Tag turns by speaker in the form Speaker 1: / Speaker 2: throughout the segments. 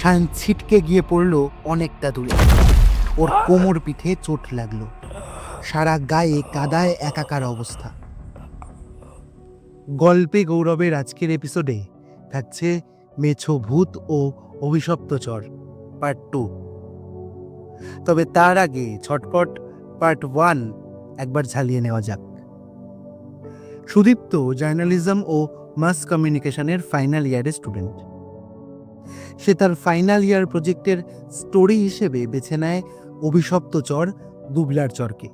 Speaker 1: সায়ন ছিটকে গিয়ে পড়ল অনেকটা দূরে। ওর কোমর পিঠে চোট লাগল। সারা গায়ে কাদায় একাকার অবস্থা। গল্পে গৌরবের আজকের এপিসোডে থাকছে মেছো ভূত ও অভিশপ্ত চর পার্ট টু তবে তার আগে ছটপট পার্ট ওয়ান একবার ঝালিয়ে নেওয়া যাক। সুদীপ্ত জার্নালিজম ও মাস কমিউনিকেশনের ফাইনাল ইয়ারের স্টুডেন্ট সে তার ফাইনাল ইয়ার প্রজেক্টের স্টোরি হিসেবে বেছে নেয় অভিশপ্ত চর দুবলার চরকে।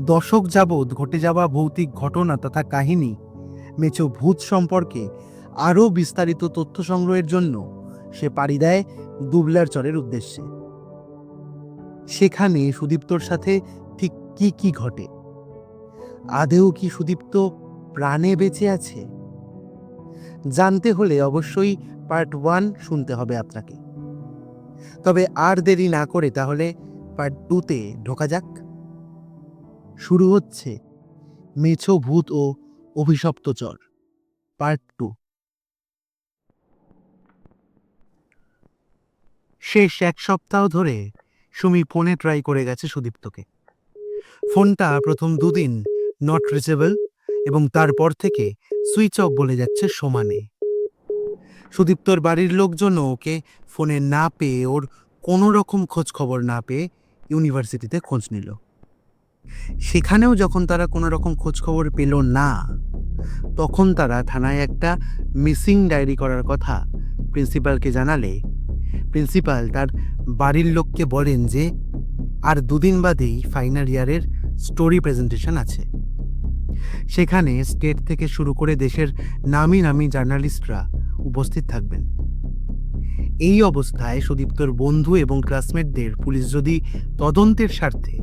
Speaker 1: দশক যাবৎ ঘটে যাওয়া ভৌতিক ঘটনা তথা কাহিনী মেচো ভূত সম্পর্কে আরও বিস্তারিত তথ্য সংগ্রহের জন্য সে পাড়ি দেয় দুবলার চরের উদ্দেশ্যে। সেখানে সুদীপ্তর সাথে ঠিক কি কি ঘটে? আদেও কি সুদীপ্ত প্রাণে বেঁচে আছে? জানতে হলে অবশ্যই পার্ট ওয়ান শুনতে হবে আপনাকে। তবে আর দেরি না করে তাহলে পার্ট টুতে ঢোকা যাক। শুরু হচ্ছে মেছো ভূত ও অভিশপ্ত চর পার্ট টু শেষ এক সপ্তাহ ধরে সুমি ফোনে ট্রাই করে গেছে সুদীপ্তকে। ফোনটা প্রথম দুদিন নট রিচেবল এবং তারপর থেকে সুইচ অফ বলে যাচ্ছে সমানে। সুদীপ্তর বাড়ির লোকজনও ওকে ফোনে না পেয়ে ওর কোনো রকম খোঁজ খবর না পেয়ে ইউনিভার্সিটিতে খোঁজ নিল। সেখানেও যখন তারা কোনো রকম খোঁজ খবর পেল না, তখন তারা থানায় একটা মিসিং ডায়েরি করার কথা প্রিন্সিপালকে জানালে। প্রিন্সিপাল তার বাড়ির লোককে বলেন যে, আর দুদিন বাদেই ফাইনাল ইয়ারের স্টোরি প্রেজেন্টেশন আছে। সেখানে স্টেট থেকে শুরু করে দেশের নামি নামি জার্নালিস্টরা উপস্থিত থাকবেন। এই অবস্থায় সুদীপ্তর বন্ধু এবং ক্লাসমেটদের পুলিশ যদি তদন্তের স্বার্থে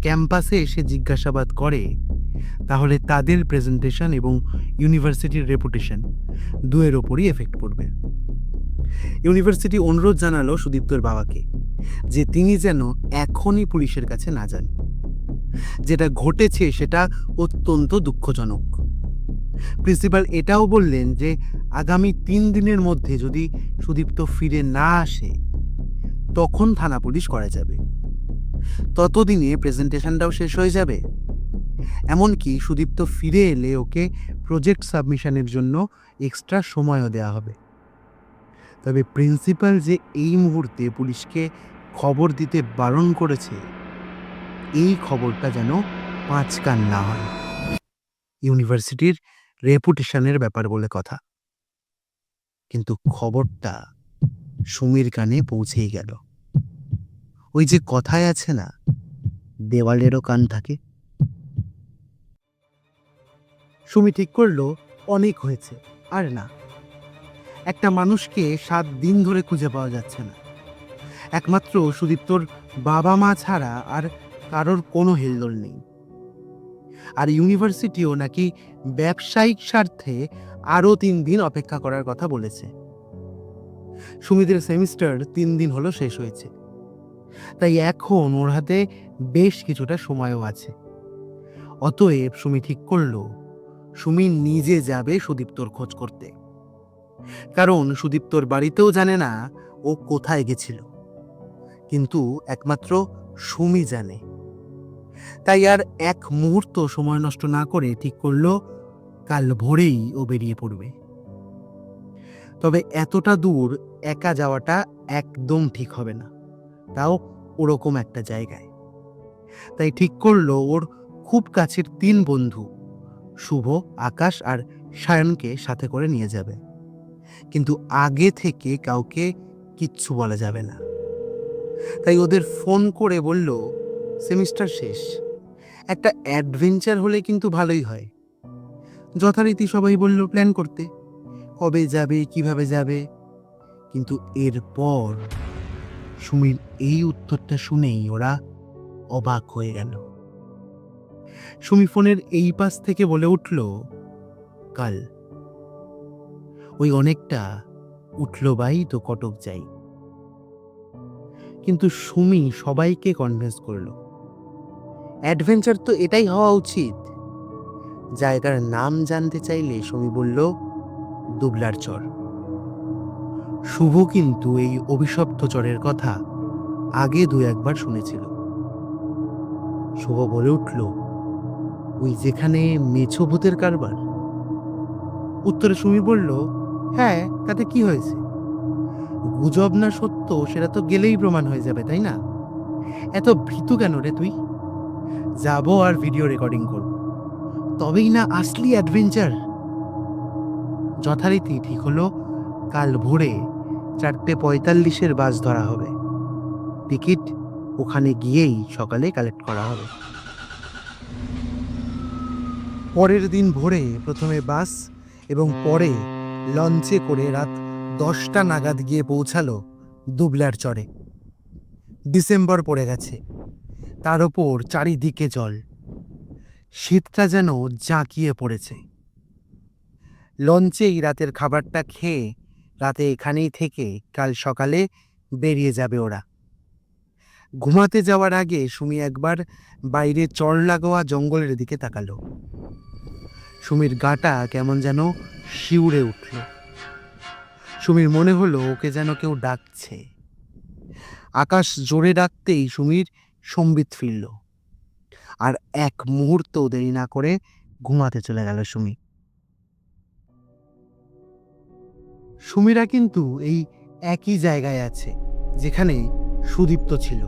Speaker 1: ক্যাম্পাসে এসে জিজ্ঞাসাবাদ করে, তাহলে তাদের প্রেজেন্টেশন এবং ইউনিভার্সিটির রেপুটেশন দুয়ের ওপরই এফেক্ট পড়বে। ইউনিভার্সিটি অনুরোধ জানালো সুদীপ্তর বাবাকে যে তিনি যেন এখনই পুলিশের কাছে না যান, যেটা ঘটেছে সেটা অত্যন্ত দুঃখজনক। প্রিন্সিপাল এটাও বললেন যে আগামী তিন দিনের মধ্যে যদি সুদীপ্ত ফিরে না আসে, তখন থানা পুলিশ করা যাবে। ততদিনে প্রেজেন্টেশনটাও শেষ হয়ে যাবে। এমনকি সুদীপ্ত ফিরে এলে ওকে প্রজেক্ট সাবমিশনের জন্য এক্সট্রা সময়ও দেওয়া হবে। তবে প্রিন্সিপাল যে এই মুহূর্তে পুলিশকে খবর দিতে বারণ করেছে, এই খবরটা যেন পাঁচ কান না হয়। ইউনিভার্সিটির রেপুটেশনের ব্যাপার বলে কথা। কিন্তু খবরটা সুমির কানে পৌঁছেই গেল। ওই যে কথায় আছে না, দেওয়ালেরও কান থাকে। সুমি ঠিক করল, অনেক হয়েছে, আর না। একটা মানুষকে সাত দিন ধরে খুঁজে পাওয়া যাচ্ছে না। একমাত্র সুদীপ্তর বাবা মা ছাড়া আর কারোর কোনো হেলদোল নেই। আর ইউনিভার্সিটিও নাকি ব্যবসায়িক স্বার্থে আরও তিন দিন অপেক্ষা করার কথা বলেছে। সুমিদের সেমিস্টার তিন দিন হলো শেষ হয়েছে। তাই এখন ওর হাতে বেশ কিছুটা সময়ও আছে। অতএব সুমি ঠিক করল, সুমি নিজে যাবে সুদীপ্তর খোঁজ করতে। কারণ সুদীপ্তর বাড়িতেও জানে না ও কোথায় গেছিল। কিন্তু একমাত্র সুমি জানে। তাই আর এক মুহূর্ত সময় নষ্ট না করে ঠিক করল, কাল ভোরেই ও বেরিয়ে পড়বে। তবে এতটা দূর একা যাওয়াটা একদম ঠিক হবে না। তাও ওরকম একটা জায়গায়। তাই ঠিক করল ওর খুব কাছের তিন বন্ধু, শুভ, আকাশ আর সায়নকে সাথে করে নিয়ে যাবে। কিন্তু আগে থেকে কাউকে কিচ্ছু বলা যাবে না। তাই ওদের ফোন করে বলল সেমিস্টার শেষ। একটা অ্যাডভেঞ্চার হলে কিন্তু ভালোই হয়। যথারীতি সবাই বলল, প্ল্যান করতে। কবে যাবে, কীভাবে যাবে? কিন্তু এরপর সুমির এই উত্তরটা শুনেই ওরা অবাক হয়ে গেল। সুমি ফোনের এই পাশ থেকে বলে উঠল, কাল। ওই অনেকটা উঠল বাই তো কটক যাই। কিন্তু সুমি সবাইকে কনভিন্স করল। অ্যাডভেঞ্চার তো এটাই হওয়া উচিত। জায়গার নাম জানতে চাইলে সুমি বলল, দুবলার চর। শুভ কিন্তু এই অভিশপ্ত চরের কথা আগে দু একবার শুনেছিল। শুভ বলে উঠল, ওই যেখানে মেছো ভূতের কারবার? উত্তরে সুমি বলল হ্যাঁ তাতে কি হয়েছে? গুজব না সত্য, সেটা তো গেলেই প্রমাণ হয়ে যাবে, তাই না? এত ভীতু কেন রে তুই? যাব আর ভিডিও রেকর্ডিং করব। তবেই না আসলি অ্যাডভেঞ্চার যথারীতি ঠিক হলো, কাল ভোরে চারটে পঁয়তাল্লিশের বাস ধরা হবে। টিকিট ওখানে গিয়েই সকালে কালেক্ট করা হবে। পরের দিন ভোরে প্রথমে বাস এবং পরে লঞ্চে করে রাত দশটা নাগাদ গিয়ে পৌঁছালো দুবলার চরে। ডিসেম্বর পড়ে গেছে। তার ওপর চারিদিকে জল। শীতটা যেন জাঁকিয়ে পড়েছে। লঞ্চেই রাতের খাবারটা খেয়ে রাতে এখানেই থেকে কাল সকালে বেরিয়ে যাবে ওরা। ঘুমাতে যাওয়ার আগে সুমি একবার বাইরে চর লাগোয়া জঙ্গলের দিকে তাকালো। সুমির গাটা কেমন যেন শিউরে উঠল। সুমির মনে হলো ওকে যেন কেউ ডাকছে। আকাশ জোরে ডাকতেই সুমির সম্বিত ফিরল। আর এক মুহূর্ত দেরি না করে ঘুমাতে চলে গেল সুমি। সুমিরা কিন্তু এই একই জায়গায় আছে, যেখানে সুদীপ্ত ছিল।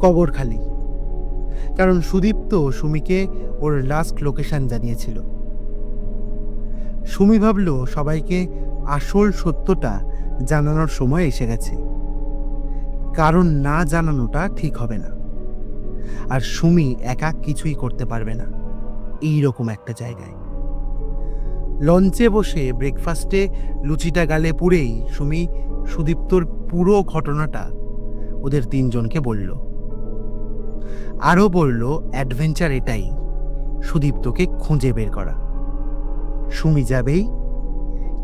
Speaker 1: কবরখালি কারণ সুদীপ্ত সুমিকে ওর লাস্ট লোকেশন জানিয়েছিল। সুমি ভাবল সবাইকে আসল সত্যটা জানানোর সময় এসে গেছে। কারণ না জানানোটা ঠিক হবে না। আর সুমি একা কিছুই করতে পারবে না এই রকম একটা জায়গায়। লঞ্চে বসে ব্রেকফাস্টে লুচিটা গালে পুড়েই সুমি সুদীপ্তর পুরো ঘটনাটা ওদের তিনজনকে বলল। আরও বলল অ্যাডভেঞ্চার এটাই, সুদীপ্তকে খুঁজে বের করা। সুমি যাবেই,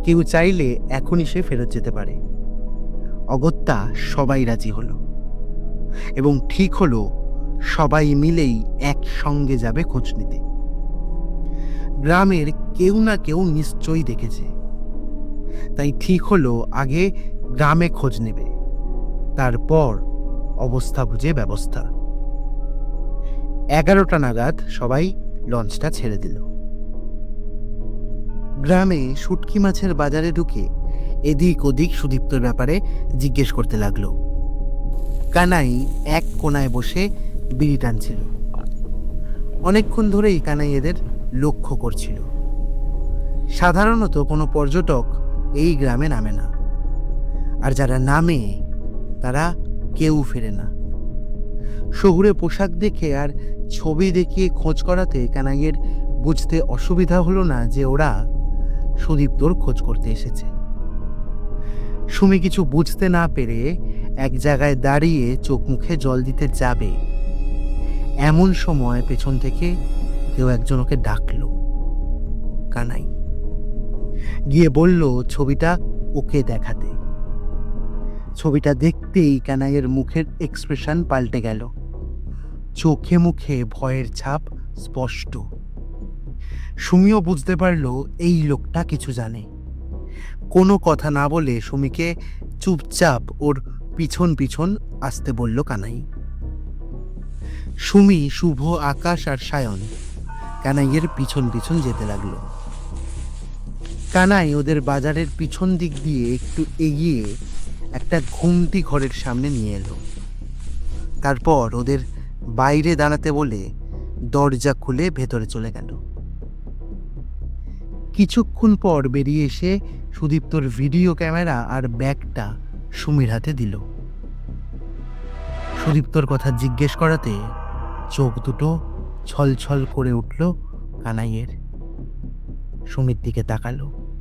Speaker 1: কেউ চাইলে এখনই সে ফেরত যেতে পারে। অগত্যা সবাই রাজি হলো এবং ঠিক হলো সবাই মিলেই একসঙ্গে যাবে খোঁজ নিতে। গ্রামের কেউ না কেউ নিশ্চয়ই দেখেছে। তাই ঠিক হলো আগে গ্রামে খোঁজ নেবে, তারপর অবস্থা বুঝে ব্যবস্থা। এগারোটা নাগাদ সবাই লঞ্চটা ছেড়ে দিল। গ্রামে শুটকি মাছের বাজারে ঢুকে এদিক ওদিক সুদীপ্তর ব্যাপারে জিজ্ঞেস করতে লাগল। কানাই এক কোনায় বসে বিড়ি টানছিল। অনেকক্ষণ ধরেই কানাই এদের লক্ষ্য করছিল। সাধারণত কোনো পর্যটক এই গ্রামে নামে না। আর যারা নামে, তারা কেউ ফেরে না। শহুরে পোশাক দেখে আর ছবি দেখিয়ে খোঁজ করাতে কানাইয়ের বুঝতে অসুবিধা হলো না যে ওরা সুদীপ্তর খোঁজ করতে এসেছে। সুমি কিছু বুঝতে না পেরে এক জায়গায় দাঁড়িয়ে চোখ মুখে জল দিতে যাবে। এমন সময় পেছন থেকে কেউ একজন ওকে ডাকলো। কানাই। গিয়ে বলল, ছবিটা ওকে দেখাতে। ছবিটা দেখতেই কানাইয়ের মুখের এক্সপ্রেশন পাল্টে গেল। চোখে মুখে ভয়ের ছাপ স্পষ্ট। সুমিও বুঝতে পারল, এই লোকটা কিছু জানে। কোনো কথা না বলে সুমিকে চুপচাপ ওর পিছন পিছন আসতে বলল কানাই। সুমি, শুভ, আকাশ আর সায়ন কানাইয়ের পিছন পিছন যেতে লাগল। কানাই ওদের বাজারের পিছন দিক দিয়ে একটু এগিয়ে একটা ঘুমটি ঘরের সামনে নিয়ে এলো। তারপর ওদের বাইরে দাঁড়াতে বলে দরজা খুলে ভেতরে চলে গেল। কিছুক্ষণ পর বেরিয়ে এসে সুদীপ্তর ভিডিও ক্যামেরা আর ব্যাগটা সুমির হাতে দিল। সুদীপ্তর কথা জিজ্ঞেস করাতে চোখ দুটো ছলছল করে উঠল কানাইয়ের। সুমির দিকে তাকালো।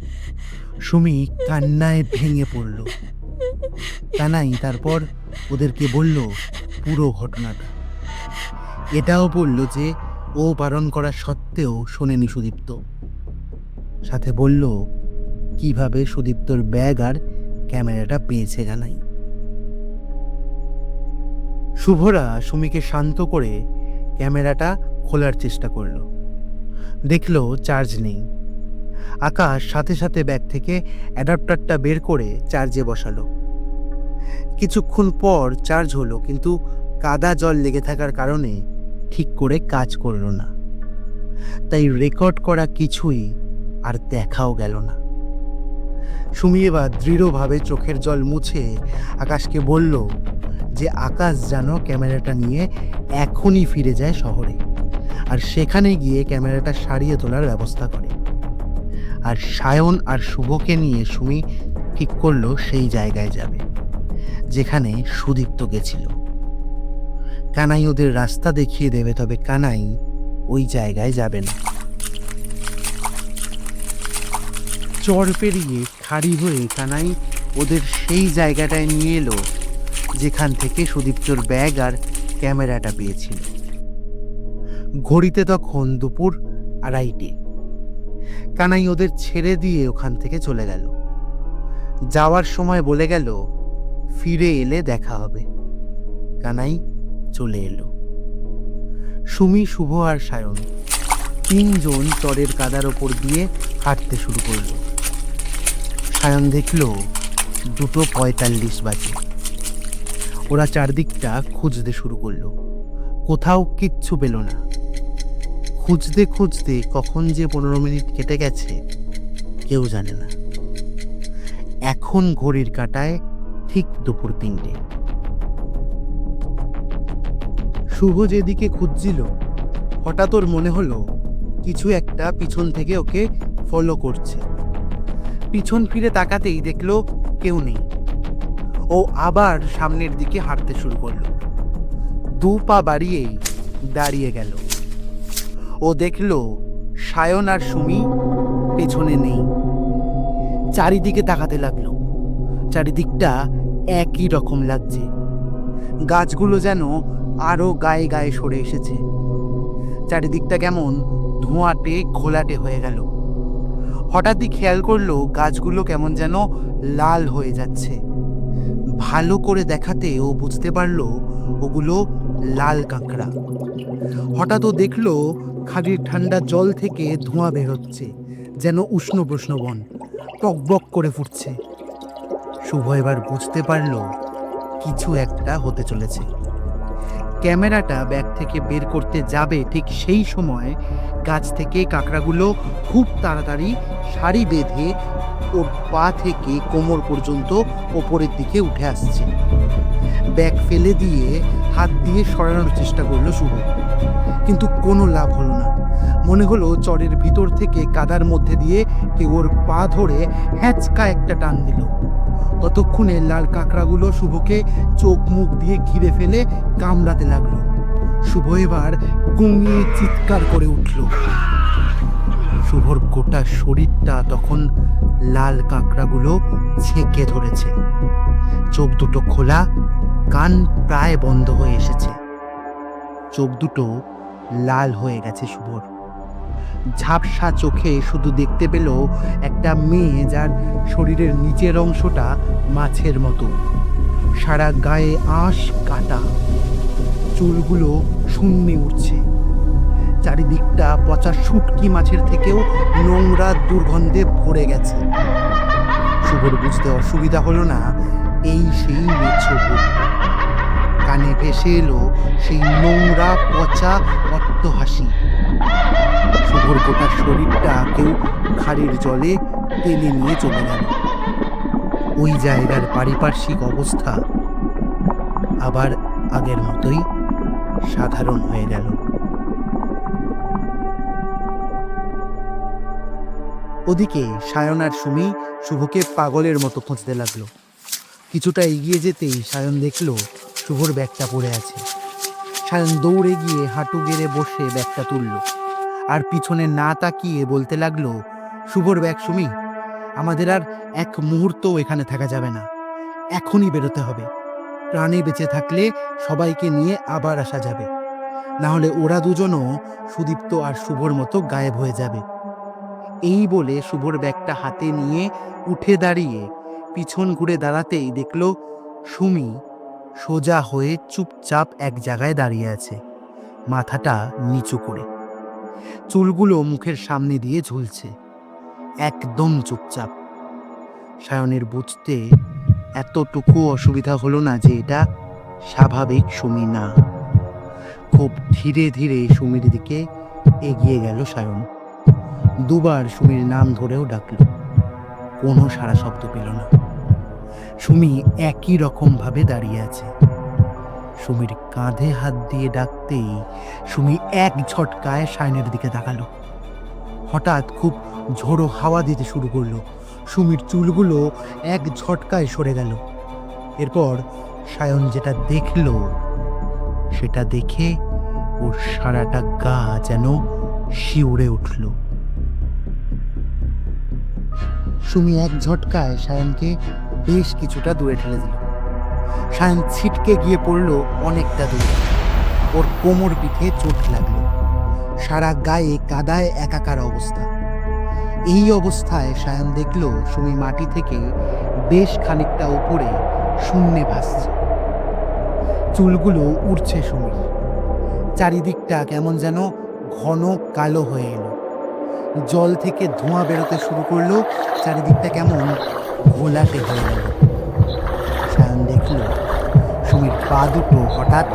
Speaker 1: সুমি কান্নায় ভেঙে পড়ল। কানাই তারপর ওদেরকে বলল পুরো ঘটনাটা। এটাও বলল যে ও বারণ করা সত্ত্বেও শোনেনি সুদীপ্ত। সাথে বলল, কীভাবে সুদীপ্তর ব্যাগ আর ক্যামেরাটা পেয়েছে জানাই? শুভরা সুমিকে শান্ত করে ক্যামেরাটা খোলার চেষ্টা করল। দেখল চার্জ নেই। আকাশ সাথে সাথে ব্যাগ থেকে অ্যাডাপ্টারটা বের করে চার্জে বসালো। কিছুক্ষণ পর চার্জ হলো, কিন্তু কাদা জল লেগে থাকার কারণে ঠিক করে কাজ করল না। তাই রেকর্ড করা কিছুই আর দেখাও গেল না। সুমি এবার দৃঢ়ভাবে চোখের জল মুছে আকাশকে বলল যে আকাশ যেন ক্যামেরাটা নিয়ে এখনই ফিরে যায় শহরে আর সেখানে গিয়ে ক্যামেরাটা সারিয়ে তোলার ব্যবস্থা করে। আর সায়ন আর শুভকে নিয়ে সুমি ঠিক করল সেই জায়গায় যাবে, যেখানে সুদীপ্ত গেছিল। কানাই ওদের রাস্তা দেখিয়ে দেবে তবে কানাই ওই জায়গায় যাবে না। চর পেরিয়ে খাড়ি হয়ে কানাই ওদের সেই জায়গাটায় নিয়ে এলো, যেখান থেকে সুদীপ্তর ব্যাগ আর ক্যামেরাটা পেয়েছিল। ঘড়িতে তখন দুপুর আড়াইটে। কানাই ওদের ছেড়ে দিয়ে ওখান থেকে চলে গেল। যাওয়ার সময় বলে গেল, ফিরে এলে দেখা হবে। কানাই চলে এলো। সুমি, শুভ আর সায়ন তিনজন চরের কাদার ওপর দিয়ে হাঁটতে শুরু করল। সায়ন দেখল দুটো পঁয়তাল্লিশ বাজে। ওরা চারদিকটা খুঁজতে শুরু করল। কোথাও কিচ্ছু পেল না। খুঁজতে খুঁজতে কখন যে পনেরো মিনিট কেটে গেছে, কেউ জানে না। এখন ঘড়ির কাটায় ঠিক দুপুর তিনটে। শুভ যেদিকে খুঁজছিল, হঠাৎ ওর মনে হলো, কিছু একটা পিছন থেকে ওকে ফলো করছে। পিছন ফিরে তাকাতেই দেখল কেউ নেই। ও আবার সামনের দিকে হাঁটতে শুরু করল। দু পা বাড়িয়েই দাঁড়িয়ে গেল। ও দেখল সায়ন আর সুমি পেছনে নেই। চারিদিকে তাকাতে লাগল। চারিদিকটা একই রকম লাগছে। গাছগুলো যেন আরও গায়ে গায়ে সরে এসেছে। চারিদিকটা কেমন ধোঁয়াটে, ঘোলাটে হয়ে গেল। হঠাৎই খেয়াল করল গাছগুলো কেমন যেন লাল হয়ে যাচ্ছে। ভালো করে দেখাতে ও বুঝতে পারল ওগুলো লাল কাঁকড়া। হঠাৎ ও দেখল খালির ঠান্ডা জল থেকে ধোঁয়া বেরোচ্ছে যেন উষ্ণ প্রশ্ন বন টকবক করে ফুটছে। শুভ এবার বুঝতে পারল কিছু একটা হতে চলেছে। ক্যামেরাটা ব্যাগ থেকে বের করতে যাবে ঠিক সেই সময় গাছ থেকে কাঁকড়াগুলো খুব তাড়াতাড়ি সারি বেঁধে ওর পা থেকে কোমর পর্যন্ত ওপরের দিকে উঠে আসছে। ব্যাগ ফেলে দিয়ে হাত দিয়ে সরানোর চেষ্টা করল শুভ। কিন্তু কোনো লাভ হলো না। মনে হলো চরের ভিতর থেকে কাদার মধ্যে দিয়ে কেউ ওর পা ধরে হ্যাঁচকা একটা টান দিল। ততক্ষণে লাল কাঁকড়াগুলো শুভকে চোখ মুখ দিয়ে ঘিরে ফেলে কামড়াতে লাগল। শুভ এবার গুঙিয়ে চিৎকার করে উঠল। শুভর গোটা শরীরটা তখন লাল কাঁকড়াগুলো ছেঁকে ধরেছে। চোখ দুটো খোলা, কান প্রায় বন্ধ হয়ে এসেছে। চোখ দুটো লাল হয়ে গেছে শুভর। ঝাপসা চোখে শুধু দেখতে পেল একটা মেয়ে যার শরীরের নিচের অংশটা মাছের মতো। সারা গায়ে আঁশ কাটা। চুলগুলো শূন্যে উঠছে চারিদিকটা পচা শুটকি মাছের থেকেও নোংরা দুর্গন্ধে ভরে গেছে। শুভর বুঝতে অসুবিধা হলো না, এই সেই মেছো কানে ভেসে এলো সেই নোংরা, পচা, অট্টহাসি। শুভর গোটা শরীরটা কেউ খাড়ির জলে টেনে নিয়ে চলে গেল। ওই জায়গার পারিপার্শ্বিক অবস্থা আবার আগের মতোই সাধারণ হয়ে গেল। ওদিকে সায়ন আর সুমি শুভকে পাগলের মতো খুঁজতে লাগল। কিছুটা এগিয়ে যেতেই সায়ন দেখল শুভর ব্যাগটা পড়ে আছে। সায়ন দৌড়ে গিয়ে হাঁটু গেড়ে বসে ব্যাগটা তুলল। আর পিছনে না তাকিয়ে বলতে লাগল, শুভর ব্যাগ সুমি, আমাদের আর এক মুহূর্তও এখানে থাকা যাবে না। এখনই বেরোতে হবে। প্রাণে বেঁচে থাকলে সবাইকে নিয়ে আবার আসা যাবে। না হলে ওরা দুজনও সুদীপ্ত আর শুভর মতো গায়েব হয়ে যাবে। এই বলে শুভর ব্যাগটা হাতে নিয়ে উঠে দাঁড়িয়ে পিছন ঘুরে দাঁড়াতেই দেখল, সুমি সোজা হয়ে চুপচাপ এক জায়গায় দাঁড়িয়ে আছে, মাথাটা নিচু করে। চুলগুলো মুখের সামনে দিয়ে ঝুলছে। একদম চুপচাপ। সায়নের বুঝতে এতটুকু অসুবিধা হলো না যে এটা স্বাভাবিক সুমি না। খুব ধীরে ধীরে সুমির দিকে এগিয়ে গেল সায়ন। দুবার সুমির নাম ধরেও ডাকল। কোনো সারা শব্দ পেল না। সুমি একই রকম ভাবে দাঁড়িয়ে আছে। সুমির কাঁধে হাত দিয়ে ডাকতেই সুমি এক ঝটকায় সায়নের দিকে তাকালো। হঠাৎ খুব ঝোড়ো হাওয়া দিতে শুরু করল। সুমির চুলগুলো এক ঝটকায় সরে গেল। এরপর সায়ন যেটা দেখল, সেটা দেখে ওর সারাটা গা যেন শিউরে উঠল। সুমি এক ঝটকায় সায়নকে বেশ কিছুটা দূরে ঠেলে দিল। সায়ন ছিটকে গিয়ে পড়ল অনেকটা দূরে। ওর কোমর পিঠে চোট লাগল। সারা গায়ে কাদায় একাকার অবস্থা। এই অবস্থায় সায়ন দেখল সুমি মাটি থেকে বেশ খানিকটা উপরে শূন্যে ভাসছে। চুলগুলো উড়ছে সুমির। চারিদিকটা কেমন যেন ঘন কালো হয়ে এলো। জল থেকে ধোঁয়া বেরোতে শুরু করল, চারিদিকটা কেমন ঘোলাটে হয়ে গেল। সুমির পা দুটো হঠাৎ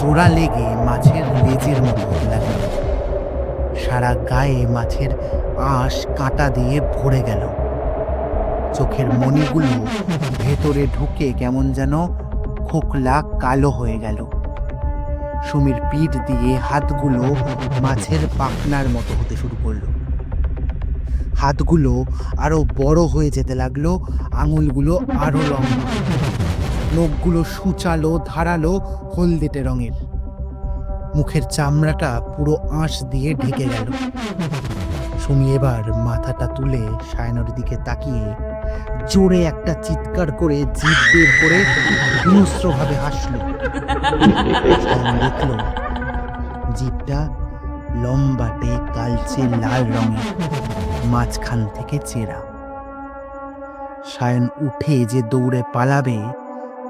Speaker 1: জোড়া লেগে মাছের লেজের মতো হতে সারা গায়ে মাছের আঁশ কাঁটা দিয়ে ভরে গেল। চোখের মণিগুলো ভেতরে ঢুকে কেমন যেন খোকলা কালো হয়ে গেল। সুমির পিঠ দিয়ে হাতগুলো মাছের পাখনার মতো হতে শুরু করল। হাতগুলো আরও বড় হয়ে যেতে লাগল, আঙুলগুলো আরও লম্বা। নখগুলো সুচালো, ধারালো, হলদেটে রঙের। মুখের চামড়াটা পুরো আঁশ দিয়ে ঢেকে গেল। সুমি এবার মাথাটা তুলে সায়নের দিকে তাকিয়ে জোরে একটা চিৎকার করে জিভ বের করে হিংস্রভাবে হাসল। দেখল, জিভটা লম্বাটে কালচে লাল রঙের, মাঝখান থেকে চেরা। সায়ন উঠে যে দৌড়ে পালাবে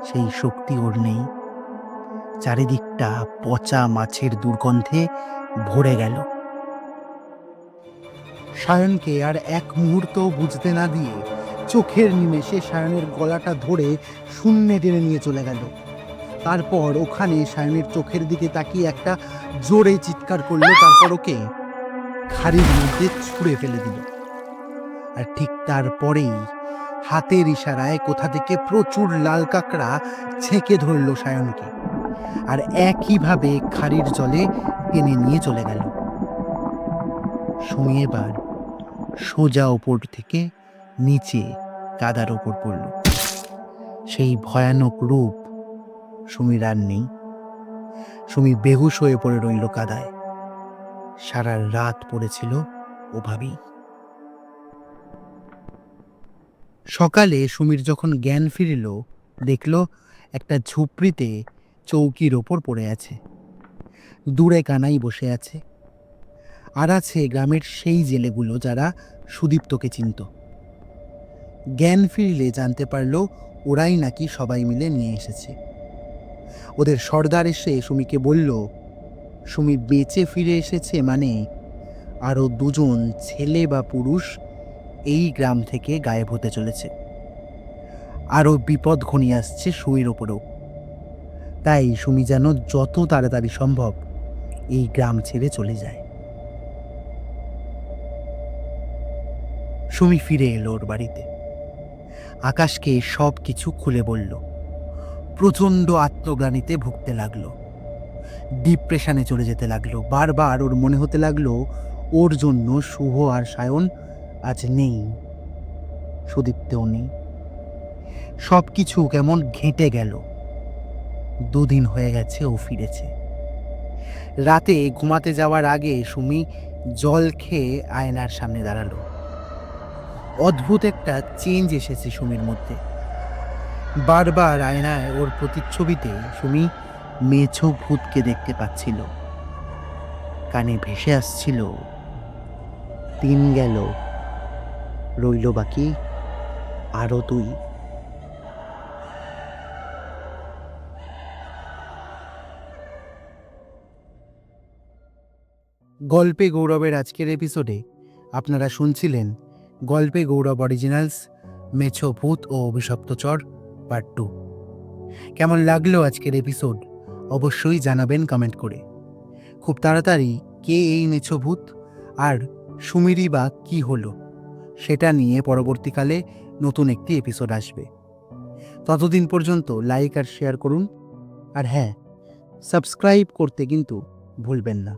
Speaker 1: সেই শক্তি ওর নেই। চারিদিকটা পচা মাছের দুর্গন্ধে ভরে গেল। সায়নকে আর এক মুহূর্ত বুঝতে না দিয়ে চোখের নিমেষে সায়নের গলাটা ধরে শূন্যে টেনে নিয়ে চলে গেল। তারপর ওখানে সায়নের চোখের দিকে তাকিয়ে একটা জোরে চিৎকার করল, তারপর ওকে খাড়ির মধ্যে ছুঁড়ে ফেলে দিল। আর ঠিক তারপরেই হাতের ইশারায় কোথা থেকে প্রচুর লাল কাঁকড়া ছেঁকে ধরলো সায়নকে। আর একইভাবে খাড়ির জলে টেনে নিয়ে চলে গেল। সুমি এবার সোজা ওপর থেকে নিচে কাদার ওপর পড়ল। সেই ভয়ানক রূপ সুমির আর নেই। সুমি বেহুশ হয়ে পড়ে রইল কাদায় সারা রাত পড়েছিল ওভাবেই। সকালে সুমির যখন জ্ঞান ফিরিল, দেখল একটা ঝুপড়িতে চৌকির ওপর পড়ে আছে। দূরে কানাই বসে আছে। আর আছে গ্রামের সেই জেলেগুলো যারা সুদীপ্তকে চিনত। জ্ঞান ফিরলে জানতে পারল, ওরাই নাকি সবাই মিলে নিয়ে এসেছে। ওদের সর্দার এসে সুমিকে বলল, সুমি বেঁচে ফিরে এসেছে মানে আরও দুজন ছেলে বা পুরুষ এই গ্রাম থেকে গায়েব হতে চলেছে। আরও বিপদ ঘনিয়ে আসছে সুমির ওপরেও। তাই সুমি যেন যত তাড়াতাড়ি সম্ভব এই গ্রাম ছেড়ে চলে যায়। সুমি ফিরে এলো ওর বাড়িতে। আকাশকে সব কিছু খুলে বলল। প্রচণ্ড আত্মগ্লানিতে ভুগতে লাগল। ডিপ্রেশনে চলে যেতে লাগল। বারবার ওর মনে হতে লাগল, ওর জন্য শুভ আর সায়ন আজ নেই, সুদীপ্তেও নেই। সব কিছু কেমন ঘেঁটে গেল। দুদিন হয়ে গেছে ও ফিরেছে। রাতে ঘুমাতে যাওয়ার আগে সুমি জল খেয়ে আয়নার সামনে দাঁড়াল। অদ্ভুত একটা চেঞ্জ এসেছে সুমির মধ্যে। বারবার আয়নায় ওর প্রতিচ্ছবিতে সুমি মেছো ভূতকে দেখতে পাচ্ছিল। কানে ভেসে আসছিল দিন গেল রইল বাকি আরও তুই গল্পে গৌরবের আজকের এপিসোডে আপনারা শুনছিলেন গল্পে গৌরব অরিজিনালস, মেছো ভূত ও অভিশপ্ত চর পার্ট টু কেমন লাগল আজকের এপিসোড? অবশ্যই জানাবেন কমেন্ট করে। খুব তাড়াতাড়ি কে এই মেছো ভূত? আর সুমিরই বা কি হলো? সেটা নিয়ে পরবর্তীকালে নতুন একটি এপিসোড আসবে। ততদিন পর্যন্ত লাইক আর শেয়ার করুন। আর হ্যাঁ সাবস্ক্রাইব করতে কিন্তু ভুলবেন না।